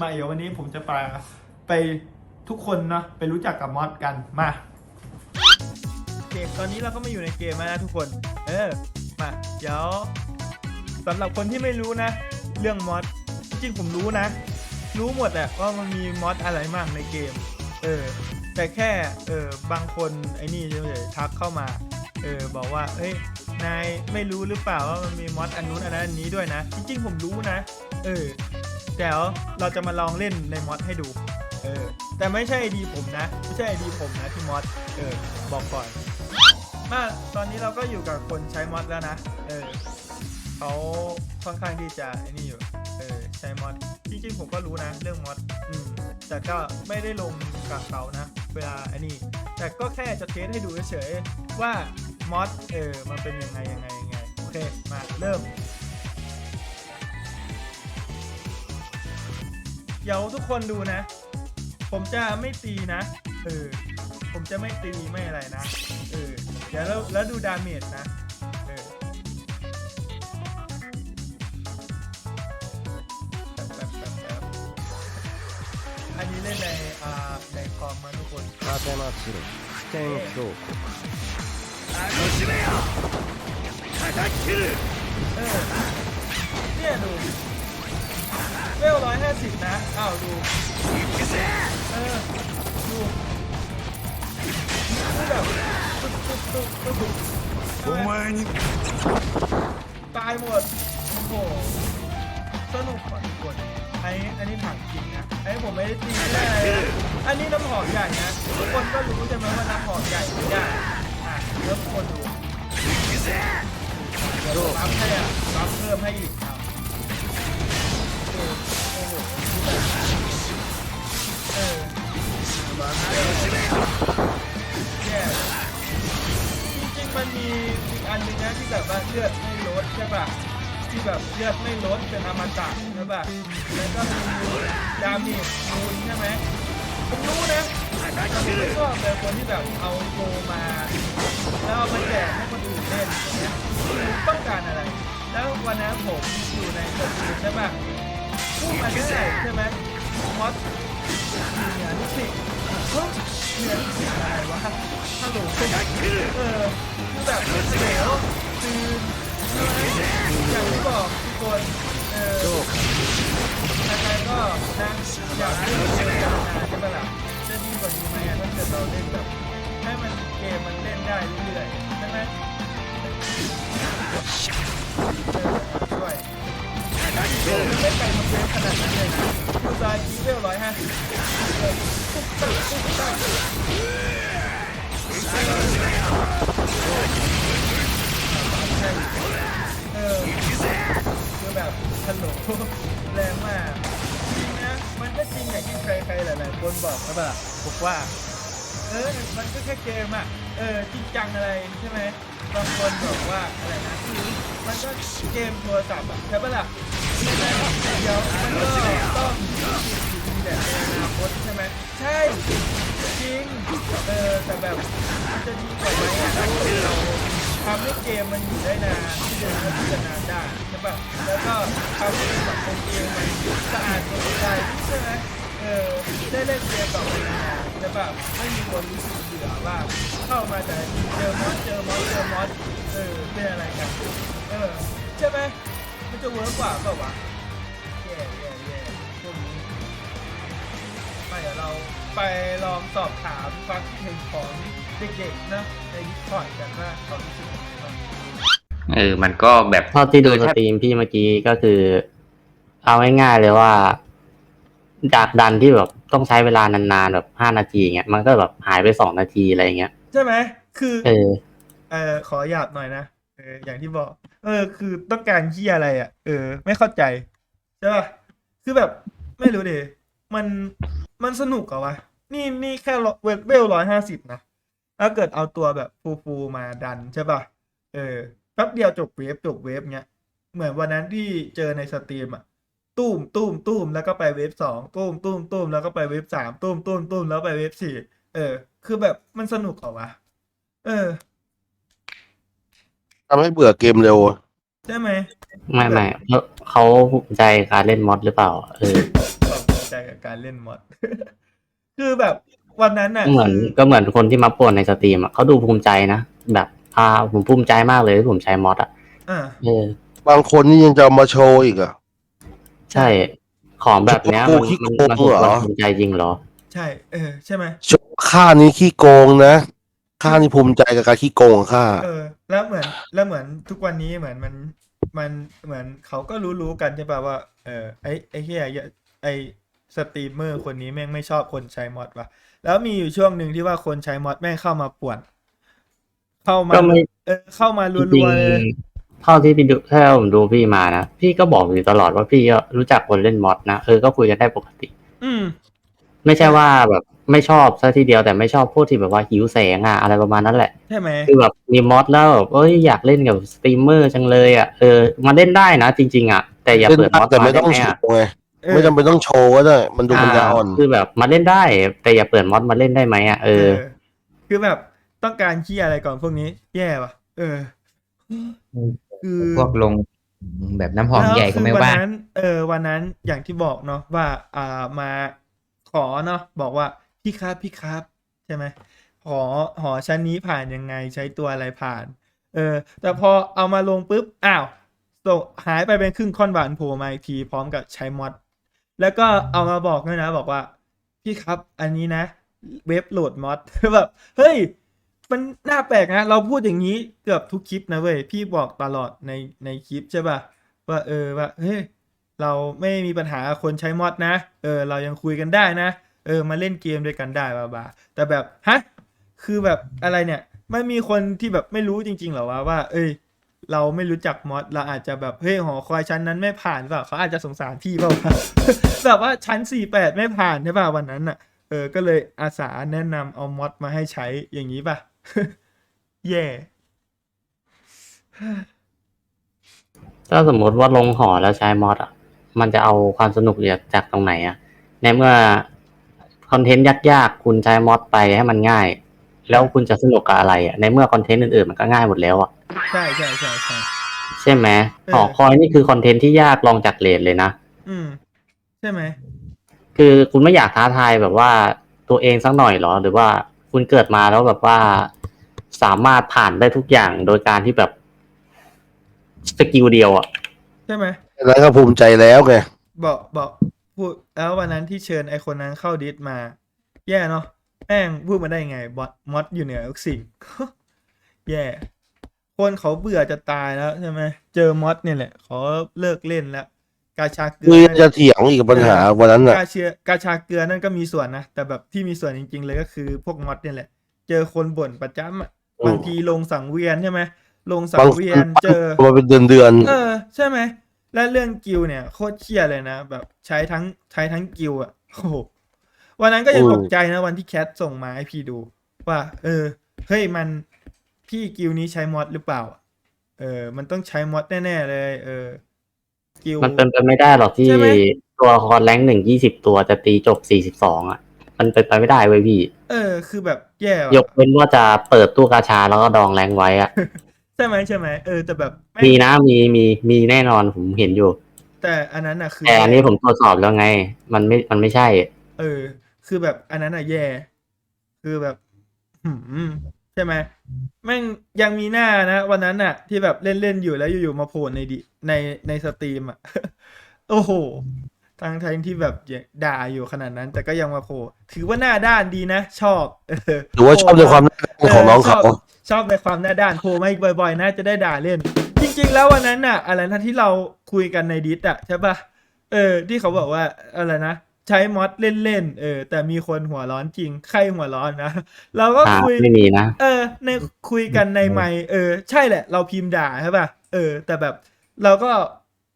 มาเดี๋ยววันนี้ผมจะไปไปทุกคนนะไปรู้จักกับมอสกันมาเกมตอนนี้เราก็มาอยู่ในเกมแล้วนะทุกคน เออมาเดี๋ยวสำหรับคนที่ไม่รู้นะ เรื่องมอสจริงผมรู้นะ รู้หมดแหละว่ามันมีมอสอะไรบ้างในเกม เออ แต่แค่เออบางคนไอ้นี่เฉยๆทักเข้ามา เออบอกว่าเอ้ยนายไม่รู้หรือเปล่าว่ามันมีมอสอันนู้นอันนั้นอันนี้ด้วยนะจริงๆผมรู้นะ เออ เดี๋ยวเราจะมาลองเล่นในมอสให้ดู เออ แต่ไม่ใช่ไอดีผมนะ ไม่ใช่ไอดีผมนะที่มอสเออ บอกก่อน มาตอนนี้เราก็อยู่กับคนใช้มอสแล้วนะ เออเขาค่อนข้างที่จะไอ้นี่อยู่ เออ ใช้มอสจริงๆผมก็รู้นะ เรื่องมอสอืม แต่ก็ไม่ได้ลงกับเขานะ เวลาไอ้นี่ แต่ก็แค่จะเทสให้ดูเฉยๆว่ามอสเออ มันเป็นยังไงยังไงยังไง โอเค มาเริ่ม ดี๋ยวทุกคนดูนะ ผมจะไม่ตีนะ เออ ผมจะไม่ตีไม่อะไรนะ เออ เดี๋ยวแล้วแล้วดูดาเมจนะ เออแป๊บแป๊บแป๊บแป๊บอันนี้เล่นในอ่าในคอมมาทุกคน 風祭る危険強国 เออ เนี่ยดู เวลร้อยห้าสิบนะอ้าวดูเออดูแบบตุ๊บตุ๊บตุ๊บตุ๊บตุ๊บใช่ไหมตายหมดโอ้โหสนุกกว่าทุกคนไอ้อันนี้ถังจริงนะไอ้ผมไม่ได้ตีไม่ได้อะไรนะอันนี้น้ำหอมใหญ่นะทุกคนก็รู้ใช่ไหมว่าน้ำหอมใหญ่ไม่ได้อะเริ่มคนดูเดี๋ยวรับให้อะรับเพิ่มให้อีก หนึงนะที่แบบว่าเลือดไม่ลดใช่ป่ะที่แบบเลือดไม่ลดเป็นอมตะใช่ป่ะแล้วก็มีดามจมูลใช่ไหมผมรู้นะแต่ผมไม่ชอบเลยคนที่แบบเอาโกมาแล้วเอามาแจกให้คนอื่นเล่นอย่างเงี้ยต้องการอะไร แล้ววันนั้นผมอยู่ในสตูใช่ป่ะพูดมาได้ใช่ไหมมอสเหนือนิสิ เฮ้ยเหนือนิสิอะไรวะฮัลโหลเออคือแบบเหลวคืออย่างที่บอกทุกคนเออใครๆก็นะอยากเล่นเกมนานใช่ไหมล่ะจะดีกว่านี้ไหมถ้าเกิดเราเล่นแบบให้มันเกมมันเล่นได้เรื่อยๆใช่ไหมเออด้วยไม่ไปมันเป็นขนาดนั้นเลยนะ ดูซายคีเวลร้อยห้าสิบเออปุ๊บตั้งปุ๊บตั้งเออคือแบบฮัลโหลแรงมากจริงนะ มันก็จริงอย่างที่ใครๆหลายๆคนบอกนะป่ะบอกว่า เออ มันก็แค่เกมอะ เออ จริงจังอะไรใช่ไหมบางคนบอกว่าอะไรนะคือมันก็เกมโทรศัพท์อะใช่ปะล่ะ เดี๋ยวมันก็ต้องมีแบบในอนาคตใช่ไหมใช่จริงเออแต่แบบมันจะดีกว่าไหมอะถ้าเกิดเราทำให้เกมมันอยู่ได้นานที่เดินก็ที่จะนานได้ใช่ปะแล้วก็ทำให้สังคมเกมมันสะอาดสดใสใช่ไหมเออได้เล่นเกมต่อไปนานๆใช่ปะไม่มีคนรู้สึกเบื่อว่าเข้ามาแต่เจอมอสเจอมอสเจอมอสเออเป็นอะไรกันเออใช่ไหม จะเวิร์กกว่าเปล่าวะแย่แย่แย่พวกนี้ไปเดี๋ยวเราไปลองสอบถามความคิดเห็นของเด็กๆนะในดิสคอร์ดกันว่าเขารู้สึกยังไงบ้างเออ มันก็แบบเท่าที่ดูคือสถ้าตรีมพี่เมื่อกี้ก็คือ เอาง่ายๆเลยว่า จากดันที่แบบต้องใช้เวลานานๆแบบห้านาทีเงี้ยมันก็แบบหายไปสองนาทีอะไรเงี้ย ใช่ไหมคือ เออ เออขอหยาบหน่อยนะเอออย่างที่บอก เออ คือต้องการที่อะไรอะ เออ ไม่เข้าใจใช่ป่ะคือแบบไม่รู้ดิมันมันสนุกเหรอวะนี่นี่แค่เวลเวลร้อยห้าสิบนะถ้าเกิดเอาตัวแบบฟูฟูมาดันใช่ป่ะเออแป๊บเดียวจบเวฟจบเวฟเนี้ยเหมือนวันนั้นที่เจอในสตรีมอะตุ้มตุ้มตุ้มแล้วก็ไปเวฟสองตุ้มตุ้มตุ้มแล้วก็ไปเวฟสามตุ้มตุ้มตุ้มแล้วไปเวฟสี่เออ คือแบบมันสนุกเหรอวะเออ ทำให้เบื่อเกมเร็วใช่ไหมไม่ไม่เพราะเขาภูมิใจการเล่นมอดหรือเปล่า เออบอกใจกับการเล่นมอด คือแบบวันนั้นน่ะเหมือนคือก็เหมือนคนที่มาป่วนในสตรีมอะเขาดูภูมิใจนะ แบบอ่าผมภูมิใจมากเลยที่ผมใช้มอดอะอ่า เออบางคนนี่ยังจะเอามาโชว์อีกอะ ใช่ ของแบบเนี้ยกูมันขี้มันโกงมันถูกเหรอความภูมิใจจริงเหรอ ใช่ เออ ใช่ไหม โชว์ข้านี้ขี้โกงนะ ข้านี่ภูมิใจกับการขี้โกงของข้า เออ แล้วเหมือนแล้วเหมือนทุกวันนี้เหมือนมันมันเหมือนเขาก็รู้รู้ๆกันใช่ป่ะว่า เออไอไอเฮียไอสตรีมเมอร์คนนี้แม่งไม่ชอบคนใช้มอดว่ะ แล้วมีอยู่ช่วงหนึ่งที่ว่าคนใช้มอดแม่งเข้ามาป่วน เข้ามาก็ไม่ เออเข้ามาจริรังวๆเลยๆเท่าที่พี่ดูถ้าผมดูพี่มานะ พี่ก็บอกอยู่ตลอดว่าพี่ก็รู้จักคนเล่นมอดนะ เออ ก็คุยกันได้ปกติ อืม ไม่ใช่ว่าแบบไม่ชอบซะทีเดียวแต่ไม่ชอบพวกที่แบบว่าหิวแสงอะอะไรประมาณนั้นแหละ ใช่ไหมคือแบบมีมอดแล้วแบบเอ้ยอยากเล่นกับสตรีมเมอร์จังเลยอะเออมาเล่นได้นะจริง ๆอะแต่อย่าเล่นเปิดมได้อดแต่ไม่มาต้องได้ไหมโชอะว์ไงเออไม่จำเป็นต้องโชว์ก็ได้มันดูปัญญาอ่อนคือแบบมาเล่นได้ แต่อย่าเปิดมอดมาเล่นได้ไหมอะเอเอออคือแบบต้องการขี้ยอะไรก่อนพวกนี้ แย่ว่ะเออคือพวกลงแบบน้ำหอมแล้วใหญ่ก็ไม่คือวันว่านั้นเออ วันนั้นอย่างที่บอกเนาะว่า อ่ามา ขอเนาะบอกว่าพี่ครับพี่ครับใช่ไหมหอหอชั้นนี้ผ่านยังไงใช้ตัวอะไรผ่าน เออ แต่พอเอามาลงปุ๊บอ้าวส่งหายไปเป็นครึ่งค่อนบานโผล่มาอีกทีพร้อมกับใช้มอดแล้วก็เอามาบอกด้วยนะ บอกว่า พี่ครับอันนี้นะ เว็บโหลดมอดแบบเฮ้ยมันน่าแปลกนะ เราพูดอย่างนี้เกือบทุกคลิปนะเว้ยพี่บอกตลอดในในคลิปใช่ป่ะว่าเออว่าเฮ้ย เราไม่มีปัญหาคนใช้มอดนะ เออ เรายังคุยกันได้นะ เออ มาเล่นเกมด้วยกันได้บ้าบาแต่แบบ ฮะ คือแบบอะไรเนี่ยไม่มีคนที่แบบไม่รู้จริงๆหรอวะว่า เอ้ย เราไม่รู้จักมอด เราอาจจะแบบ เฮ้ย หอคอยชั้นนั้นไม่ผ่านเปล่าเขาอาจจะสงสารพี่เปล่าแบบว่าชั้นสี่แปดไม่ผ่านใช่ป่ะวันนั้นอะ เออ ก็เลยอาสาแนะนำเอามอดมาให้ใช้อย่างนี้ป่ะ แย่ถ้าสมมติว่าลงหอแล้วใช้มอดอะ มันจะเอาความสนุกจากจากตรงไหนอะในเมื่อคอนเทนต์ยากๆ คุณใช้มอดไปให้มันง่าย แล้วคุณจะสนุกกับอะไรอะในเมื่อคอนเทนต์อื่นๆมันก็ง่ายหมดแล้วอะใช่ใช่ใช่ใช่ใช่ไหมเออหอคอยนี่คือคอนเทนต์ที่ยากลองจากเลทเลยนะอืม ใช่ไหมคือคุณไม่อยากท้าทายแบบว่าตัวเองสักหน่อยเหรอ หรือว่าคุณเกิดมาแล้วแบบว่าสามารถผ่านได้ทุกอย่างโดยการที่แบบสกิลเดียวอะใช่ไหม แล้วก็ภูมิใจแล้วไงบอกบอกพูดแล้ววันนั้นที่เชิญไอคนนั้นเข้าดิสมา แย่เนาะแม่งพูดมาได้ไงบอสมอดอยู่เหนือทุกสิ่ง แย่ คนเขาเบื่อจะตายแล้วใช่ไหมเจอมอดเนี่ยแหละเขาเลิกเล่นแล้ว กาชาเกลืคือนั่นจะเถียงอีกปัญหาวันนั้นน่ะกาเชือกาชาเกลือนั่นก็มีส่วนนะแต่แบบที่มีส่วนจริง ๆ เลยก็คือพวกมอดเนี่ยแหละ เจอคนบ่นประจำอะอืมบางทีลงสังเวียนใช่ไหมลงสับางงเวียนเจอมาเป็นเดือนเดือนๆเออใช่ไหม และเรื่องกิลเนี่ยโคตรเครียดเลยนะ แบบใช้ทั้งใช้ทั้งกิลอะโอ้โหวันนั้นก็ยังอืมตกใจนะวันที่แคทส่งมาให้พี่ดู ว่า เออเฮ้ยมันพี่กิลนี้ใช้มอดหรือเปล่า เออ มันต้องใช้มอดแน่ๆเลย เออ กิลมันเป็นไปไม่ได้หรอกที่ใช่ไหมตัวละครแรงหนึ่งยี่สิบตัวจะตีจบสี่สิบสองอะ มันเป็นไปไม่ได้เว้ยพี่ เออ คือแบบแย่ว่ะยกเว้นว่าจะเปิดตู้กาชาแล้วก็ดองแรงไว้อะใช่ไหมใช่ไหมเออแต่แบบแงมีนะมีมีมีแน่นอนผมเห็นอยู่ แต่อันนั้นอะคือแต่อันนี้ผมตรวจสอบแล้วไง มันไม่มันไม่ใช่ เออ คือแบบอันนั้นอะแย่ คือแบบหืมใช่ไหมแม่งยังมีหน้านะวันนั้นน่ะ ที่แบบเล่นเล่นๆอยู่แล้วอยู่ๆมาโผล่ในดิในในสตรีมอะ โอ้โห ทางทางที่แบบด่าอยู่ขนาดนั้น แต่ก็ยังมาโผล่ถือว่าหน้าด้านดีนะ ชอบเออหรือว่าชอบในความน่ารักของน้องเขาชบชอบในความหน้าด้านโผล่มาอีกบ่อยๆนะจะได้ด่าเล่น จริง ๆ แล้ววันนั้นน่ะ อะไรนะที่เราคุยกันในดิสอะใช่ปะเออ ที่เขาบอกว่าอะไรนะใช้มอดเล่นๆเออ แต่มีคนหัวร้อนจริง ใครหัวร้อนนะเราก็อ่าคุยไม่มีนะเออ ในคุยกันในไมค์เออ ใช่แหละ เราพิมพ์ด่าใช่ป่ะเออ แต่แบบเราก็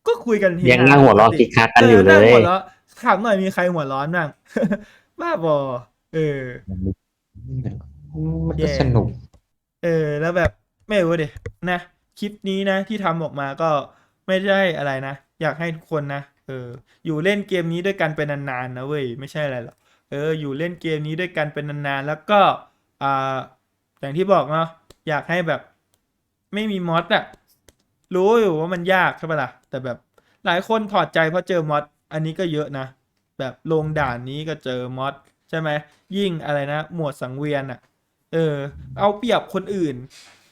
ก็คุยกันเฮฮายังนั่งหัวเราะปกคิติกคักกันอยู่เลนั่งยหัวเราะถามหน่อยมีใครหัวร้อนบ้างบ้าบอเออมันแย่ก็สนุก เออ แล้วแบบไม่รู้ดินะคลิปนี้นะ ที่ทำออกมาก็ไม่ได้อะไรนะ อยากให้ทุกคนนะเออ อยู่เล่นเกมนี้ด้วยกันเป็นนานๆนะเว้ยไม่ใช่อะไรหรอกเออ อยู่เล่นเกมนี้ด้วยกันเป็นนานๆแล้วก็อ่าอย่างที่บอกเนาะอยากให้แบบ ไม่มีมอดอะ รู้อยู่ว่ามันยากใช่ปะล่ะแต่แบบหลายคนถอดใจเพราะเจอมอดอันนี้ก็เยอะนะ แบบลงด่านนี้ก็เจอมอดใช่ไหมยิ่งอะไรนะ หมวดสังเวียนอะ เออ เอาเปรียบคนอื่น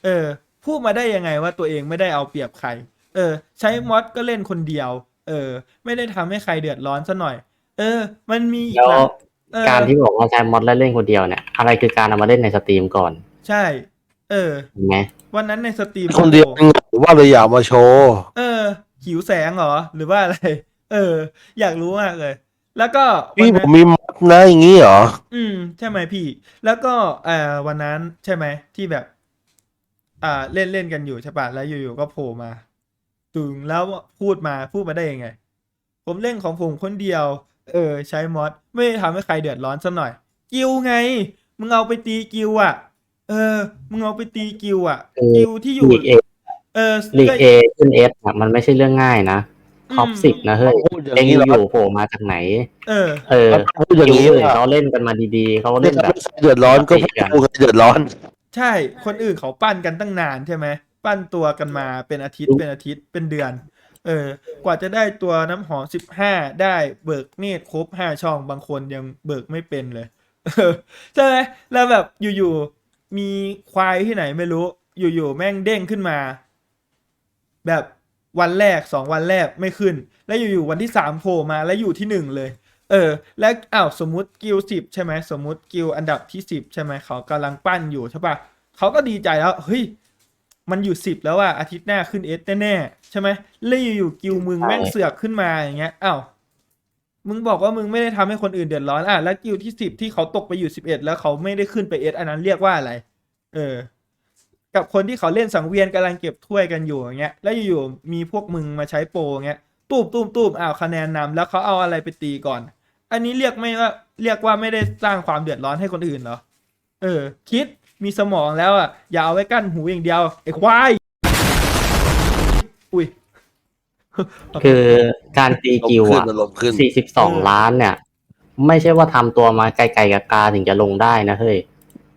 เออ พูดมาได้ยังไงว่าตัวเองไม่ได้เอาเปรียบใคร เออ ใช้มอดก็เล่นคนเดียว เออ ไม่ได้ทำให้ใครเดือดร้อนซะหน่อย เออ มันมีอีกแล้วหลายเออการที่บอกว่าใช้มอดแล้วเล่นคนเดียวเนี่ย อะไรคือการเอามาเล่นในสตรีมก่อน ใช่ เออเห็นไหมวันนั้นในสตรีมคนเดียวเองว่าเลยอยากมาโชว์เออ หิวแสงเหรอ หรือว่าอะไร เออ อยากรู้มากเลย แล้วก็วัพี่นผนั้น มมีมัดนะอย่างงี้เหรอ อืมใช่ไหมพี่ แล้วก็เอ่อวันนั้นใช่ไหมที่แบบ อ่าเล่นเล่นกันอยู่ใช่ปะแล้วอยู่ๆก็โผล่มาตึงแล้วพูดมาพูดมาได้ยังไง ผมเล่นของผมคนเดียว เออ ใช้มอดไม่ได้ทำให้ใครเดือดร้อนสักหน่อย กิวไง มึงเอาไปตีกิวอะ เออ มึงเอาไปตีกิวอะ กิวที่อยู่ ลีกเอเออลีกก็เอขึ้นเอสมันไม่ใช่เรื่องง่ายนะท็อปอืมสิบนะเฮ้ยพูดอย่างเองนี้อเหรอยู่ๆโผล่มาจากไหน เออ เออพูดอย่างคิวนี้อื่นว่าเขาเล่นกันมาดีๆเขาเล่เล่นนแบแบบบเดือดร้อนก็ปกติอะพูดเดือดร้อน ใช่ คนอื่นเขาปั้นกันตั้งนานใช่ไหม ปั้นตัวกันมาเป็นอาทิตย์เป็นอาทิตย์เป็นเดือน เออ กว่าจะได้ตัวน้ำหอมสิบห้าได้เบิกเนตรครบห้าช่องบางคนยังเบิกไม่เป็นเลยเออใช่ไหมแล้วแบบอยู่ๆ มีควายที่ไหนไม่รู้ อยู่ๆแม่งเด้งขึ้นมา แบบวันแรกสองวันแรกไม่ขึ้น แล้วอยู่ๆวันที่สามโผล่มาแล้วอยู่ที่หนึ่งเลย เออ แล้วอ้าวสมมติกิลสิบใช่ไหมสมมติกิลอันดับที่สิบใช่ไหมเขากำลังปั้นอยู่ใช่ปะเขาก็ดีใจแล้วเฮ้ยมันอยู่สิบแล้วว่าอาทิตย์หน้าขึ้นเอสแน่ๆใช่ไหมแล้วอยู่ๆกิลมึงแม่งเสือกขึ้นมาอย่างเงี้ยอ้าว มึงบอกว่ามึงไม่ได้ทำให้คนอื่นเดือดร้อนอะแล้วกิลที่สิบที่เขาตกไปอยู่สิบเอ็ดแล้วเขาไม่ได้ขึ้นไปเอสอันนั้นเรียกว่าอะไร เออ กับคนที่เขาเล่นสังเวียนกำลังเก็บถ้วยกันอยู่อย่างเงี้ย แล้วอยู่ๆมีพวกมึงมาใช้โปรอย่างเงี้ยตูบตูบตูบอ้าวคะแนนนำแล้วเขาเอาอะไรไปตีก่อน อันนี้เรียกไม่ว่าเรียกว่าไม่ได้สร้างความเดือดร้อนให้คนอื่นเหรอ เออ คิดมีสมองแล้วอะอย่าเอาไว้กั้นหูอย่างเดียวไอ้ควาย อุ้ย คือการตีกิวขึ้นอะอารมณ์ขึ้นสี่สิบสองเออล้านเนี่ย ไม่ใช่ว่าทำตัวมาไกลๆกับกาถึงจะลงได้นะเฮ้ย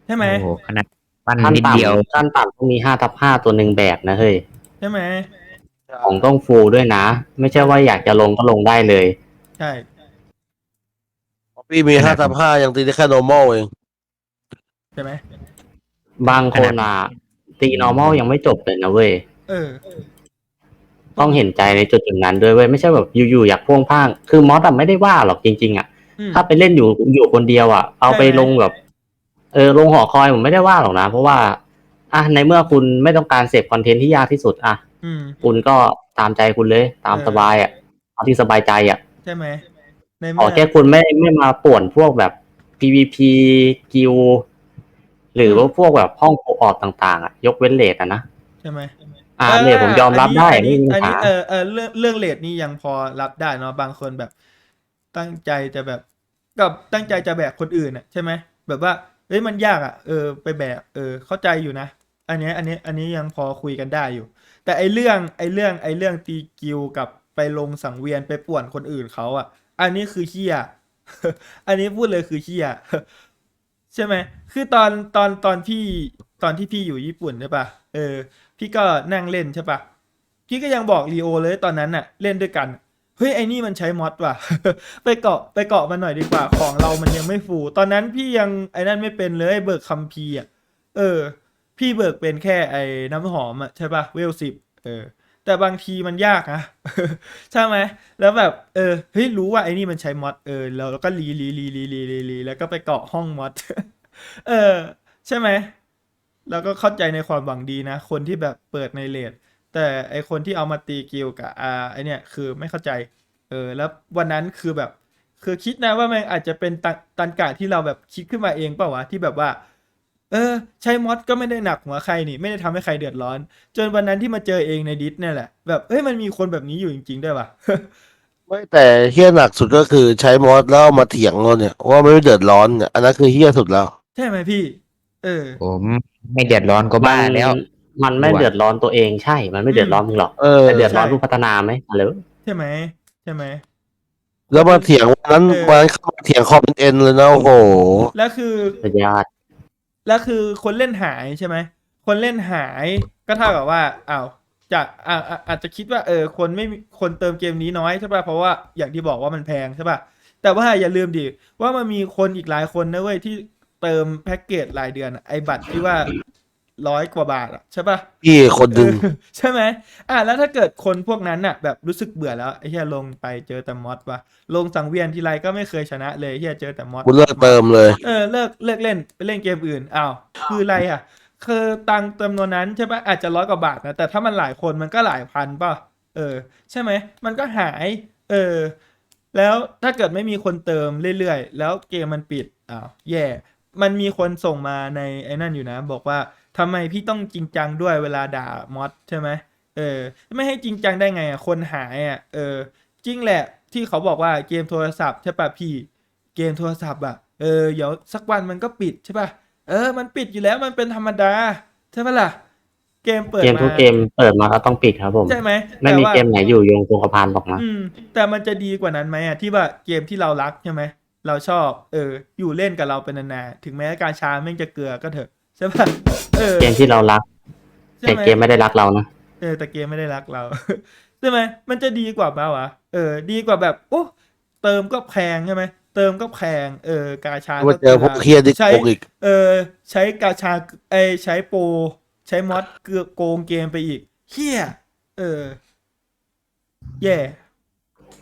ใช่ไหมโอ้โหขนาดปั้นขั้นนิดเดียวต่ำขั้นต่ำต้องมีห้าทับห้าตัวหนึ่งแบกนะเฮ้ย ใช่ไหมของต้องฟูลด้วยนะ ไม่ใช่ว่าอยากจะลงก็ลงได้เลย ใช่พี่มีห้าทับห้ายังตีได้แค่ normal เอง ใช่ไหม บางคนอะตี normal ยังไม่จบเลยนะเว้ย เออ ต้องเห็นใจในจุดอย่างนั้นด้วยเว้ยไม่ใช่แบบอยู่ๆอยากพ่วงพาง คือมอสอะไม่ได้ว่าหรอกจริง ๆอะอืมถ้าไปเล่นอยู่อยู่คนเดียวอะเอาไปใช่ไหมลงแบบ เออลงหอคอยผมไม่ได้ว่าหรอกนะ เพราะว่า อะในเมื่อคุณไม่ต้องการเสพคอนเทนต์ที่ยากที่สุด อะอืมคุณก็ตามใจคุณเลย ตามเออสบายอะเอาที่สบายใจอะใช่ไหมในขอเมื่อแค่คุณไม่ไม่มาป่วนพวกแบบ PVP กิวหรือว่าพวกแบบห้องโคออดต่าง ๆอะยกเว้นเลทอะนะใช่ไหม อ่าเลทผมยอมรับได้อันนี้ไม่มีอันปัญนี้หาเออเออเรื่องเรื่องเลทนี่ยังพอรับได้เนาะบางคนแบบ ตั้งใจจะแบบกับตั้งใจจะแบกคนอื่นอะใช่ไหมแบบว่าเฮ้ยมันยากอะเออไปแบกเออเข้าใจอยู่นะ อันเนี้ยอันนี้อันนี้ยังพอคุยกันได้อยู่ แต่ไอเรื่องไอเรื่องไอเรื่องตีกิวกับไปลงสังเวียนไปป่วนคนอื่นเขาอะ อันนี้คือเฮียอันนี้พูดเลยคือเฮียใช่ไหมคือตอนตอนตอนพี่ตอนที่พี่อยู่ญี่ปุ่นใช่ปะเออ พี่ก็นั่งเล่นใช่ปะพี่ก็ยังบอกลีโอเลยตอนนั้นน่ะเล่นด้วยกันเฮ้ยไอ้นี่มันใช้มอดว่ะ ไปเกาะไปเกาะมันหน่อยดีกว่าของเรามันยังไม่ฟูตอนนั้นพี่ยังไอ้นั่นไม่เป็นเลยเบิกคัมภีอะเออ พี่เบิกเป็นแค่ไอ้น้ำหอมอะใช่ปะเวลสิบเออ แต่บางทีมันยากนะใช่ไหมแล้วแบบเออเฮ้ยรู้ว่าไอ้นี่มันใช้มอดเออแล้วก็รีรีรีรีรีรีรีแล้วก็ไปเกาะห้องมอดเออ ใช่ไหม แล้วก็เข้าใจในความหวังดีนะ คนที่แบบเปิดในเลทแต่ไอคนที่เอามาตีกิลกับอาไอเนี่ยคือไม่เข้าใจ เออ แล้ววันนั้นคือแบบ คือคิดนะว่ามันอาจจะเป็นตันตันกาที่เราแบบคิดขึ้นมาเองเปล่าวะที่แบบว่า เออ ใช้มอดก็ไม่ได้หนักหัวใครนี่ไม่ได้ทำให้ใครเดือดร้อน จนวันนั้นที่มาเจอเองในดิสเนี่ยแหละ แบบเฮ้ยมันมีคนแบบนี้อยู่จริง ๆ ด้วยวะไม่แต่เฮี้ยหนักสุดก็คือใช้มอสแล้วเอามาเถียงเราเนี่ยว่าไม่เดือดร้อนเนี่ยอันนั้นคือเฮี้ยสุดแล้ว ใช่ไหมพี่ เออ ผมไม่เดือดร้อนก็บ้าแล้ว มันไม่เดือดร้อนตัวเองใช่ มันไม่เดือดร้อนมึงหรอกเออ แต่เดือดร้อนใช่ผู้พัฒนาไหมหรือใช่ไหมใช่ไหมแล้วมาเถียงวันนั้นเออวันนั้นเข้ามาเถียงคอมเป็นเอ็นเลยนะโอ้โหแล้วคือสุดยอดแล้วคือคนเล่นหายใช่ไหมคนเล่นหายก็เท่ากับว่าอ้าวจากอ่าอ่าอาจจะคิดว่าเออคนไม่มีคนเติมเกมนี้น้อยใช่ป่ะเพราะว่าอย่างที่บอกว่ามันแพงใช่ป่ะแต่ว่าอย่าลืมดิว่ามันมีคนอีกหลายคนนะเว้ยที่ เติมแพ็กเกจรายเดือนอะไอ้บัตรที่ว่าร้อยกว่าบาทอะใช่ปะ พี่คนหนึ่งเออใช่ไหม อะแล้วถ้าเกิดคนพวกนั้นน่ะ แบบรู้สึกเบื่อแล้วไอ้เฮียลงไปเจอแต่มอสวะลงสังเวียนทีไรก็ไม่เคยชนะเลยเฮียเจอแต่มอสกูเลิกเติมเลย เออเลิกเลิกเล่นไปเล่นเกมอื่นอ้าวคืออะไรอะ คือตังค์จำนวนนั้นใช่ปะอาจจะร้อยกว่าบาทนะแต่ถ้ามันหลายคนมันก็หลายพันป่ะเออ ใช่ไหมมันก็หาย เออ แล้วถ้าเกิดไม่มีคนเติมเรื่อยๆ แล้วเกมมันปิดอ้าวแย่ มันมีคนส่งมาในไอ้นั่นอยู่นะ บอกว่าทำไมพี่ต้องจริงจังด้วยเวลาด่ามอดใช่ไหมเออ ไม่ให้จริงจังได้ไงอะคนหายอะเออ จริงแหละที่เขาบอกว่าเกมโทรศัพท์ใช่ปะพี่เกมโทรศัพท์อะเออเดี๋ยวสักวันมันก็ปิดใช่ปะเออ มันปิดอยู่แล้วมันเป็นธรรมดาใช่ปะล่ะเกมเปิดเกมทุกเกมเปิดมาก็ต้องปิดครับผมใช่ไหมไม่มีแต่ว่าเกมไหนอยู่ยงคงกระพันหรอกนะอืมแต่มันจะดีกว่านั้นไหมอะที่ว่าเกมที่เรารักใช่ไหม เราชอบเออ อยู่เล่นกับเราเป็นนานๆถึงแม้การช้าแม่งจะเกลือก็เถอะใช่ปะเออเกมที่เรารัก ใช่แต่ไหมเกมไม่ได้รักเรานะ เออแต่เกมไม่ได้รักเรา ใช่ไหมมันจะดีกว่าเปล่าวะเออ ดีกว่าแบบโอ้เติมก็แพงใช่ไหมเติมก็แพงเออกาชามาเจอพวกเฮียดิใช้โกงอีก เออใช้กาชาไอยใช้โปรใช้มอดเกือโกงเกมไปอีกเฮียเออ แย่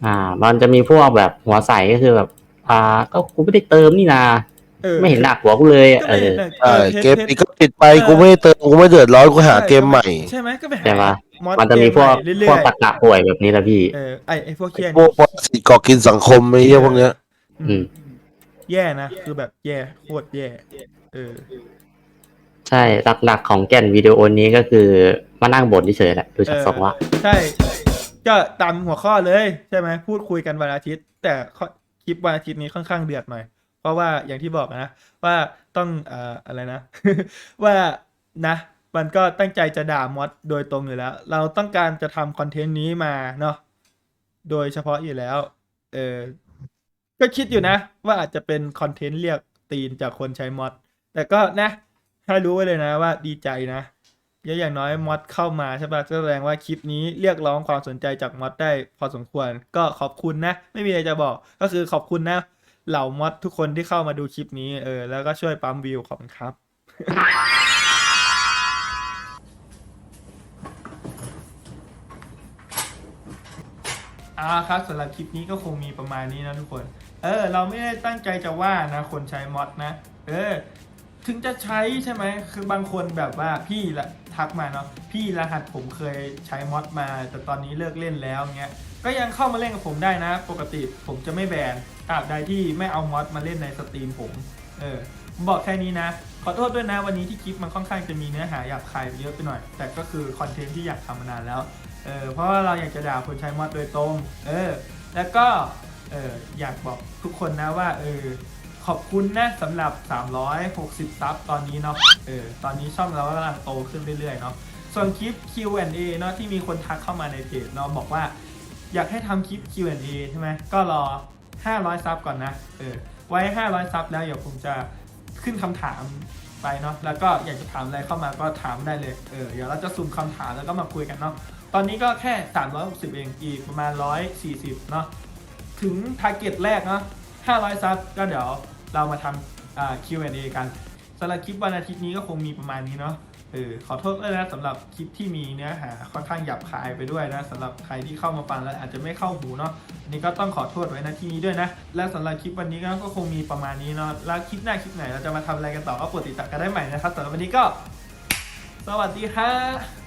อ่า มันจะมีพวกแบบหัวใสก็คือแบบ อ่า ก็กูไม่ได้เติมนี่นาเออไม่เห็นหนักหัวกูเลยก็เอไม่เห็อนน่ะใช่ออทสเกมทสนี้ก็ติดไปกูไม่ได้เติมกูไม่เดือดร้อนกูหาเกมใหม่ใช่ไหมก็ไปหาใช่ปะมอดมันจะมีพวกเมใหม่เรื่พวอกยตะกะป่วยแบบนี้แหละพี่ๆเออไอไอพวกเคียนพวกปรสิตก่อกินสังคมไอ้เหี้ยพวกเนี้ย อืม แย่นะคือแบบแย่โคตรแย่ เออ ใช่หลักๆของแก่นวิดีโอนี้ก็คือมานั่งบ่นเฉยๆแหละดูจากทรงว่าใช่ก็ตามหัวข้อเลยใช่ไหมพูดคุยกันวันอาทิตย์ แต่ข้อ คลิปวันอาทิตย์นี้ค่อนข้างเดือดหน่อย เพราะว่าอย่างที่บอกนะ ว่าต้องเอ่ออะไรนะ ว่านะมันก็ตั้งใจจะด่ามอดโดยตรงอยู่แล้ว เราต้องการจะทำคอนเทนต์นี้มาเนาะโดยเฉพาะอยู่แล้ว เออก็คิดอยู่นะ ว่าอาจจะเป็นคอนเทนต์เรียกตีนจากคนใช้มอดแต่ก็นะให้รู้ไว้เลยนะว่าดีใจนะ เยอะอย่างน้อยมอดเข้ามาใช่ปะก็แสดงว่าคลิปนี้เรียกร้องความสนใจจากมอดได้พอสมควร ก็ขอบคุณนะ ไม่มีอะไรจะบอกก็คือขอบคุณนะเหล่ามอดทุกคนที่เข้ามาดูคลิปนี้เออแล้วก็ช่วยปั๊มวิวขอบคุณครับ อ่าครับสำหรับคลิปนี้ก็คงมีประมาณนี้นะทุกคน เออ เราไม่ได้ตั้งใจจะว่านะ คนใช้มอดนะ เออ ถึงจะใช้ใช่ไหมคือบางคนแบบว่าพี่ละ ทักมาเนาะพี่รหัสผมเคยใช้มอดมา แต่ตอนนี้เลิกเล่นแล้วเงี้ยก็ยังเข้ามาเล่นกับผมได้นะ ปกติผมจะไม่แบนตราบใดที่ไม่เอามอดมาเล่นในสตรีมผมเออผมบอกแค่นี้นะ ขอโทษด้วยนะวันนี้ที่คลิปมันค่อนข้างจะมีเนื้อหาหยาบคายเยอะไปหน่อย แต่ก็คือคอนเทนต์ที่อยากทำมานานแล้วเออเพราะว่าเราอยากจะด่าคนใช้มอดโดยตรงเออแล้วก็เอออยากบอกทุกคนนะว่าเออ ขอบคุณนะสำหรับ 360 ซับตอนนี้เนาะเออตอนนี้ช่องเรากำลังโตขึ้นเรื่อยๆเนาะส่วนคลิป Q&A เนาะที่มีคนทักเข้ามาในเพจเนาะบอกว่า อยากให้ทำคลิป Q&A ใช่ไหมก็รอ 500 ซับก่อนนะเออไว้ 500 ซับแล้วเดี๋ยวผมจะขึ้นคำถามไปเนาะแล้วก็อยากจะถามอะไรเข้ามาก็ถามได้เลยเออเดี๋ยวเราจะสุ่มคำถามแล้วก็มาคุยกันเนาะตอนนี้ก็แค่ 360 เองอีกประมาณ 140 เนาะถึงทาร์เก็ตแรกเนาะ500 ซับก็เดี๋ยว เรามาทำ Q&A กันสำหรับคลิปวันอาทิตย์นี้ก็คงมีประมาณนี้เนาะเออขอโทษด้วยนะสำหรับคลิปที่มีเนื้อหาค่อนข้างหยาบคายไปด้วยนะสำหรับใครที่เข้ามาฟังแล้วอาจจะไม่เข้าหูเนาะอันนี่ก็ต้องขอโทษไว้นะที่นี้ด้วยนะ และสำหรับคลิปวันนี้ก็คงมีประมาณนี้เนาะแล้วคลิปหน้าคลิปไหนเราจะมาทำอะไรกันต่อก็โปรดติดตามกันได้ใหม่นะครับสำหรับวันนี้ก็ สวัสดีครับ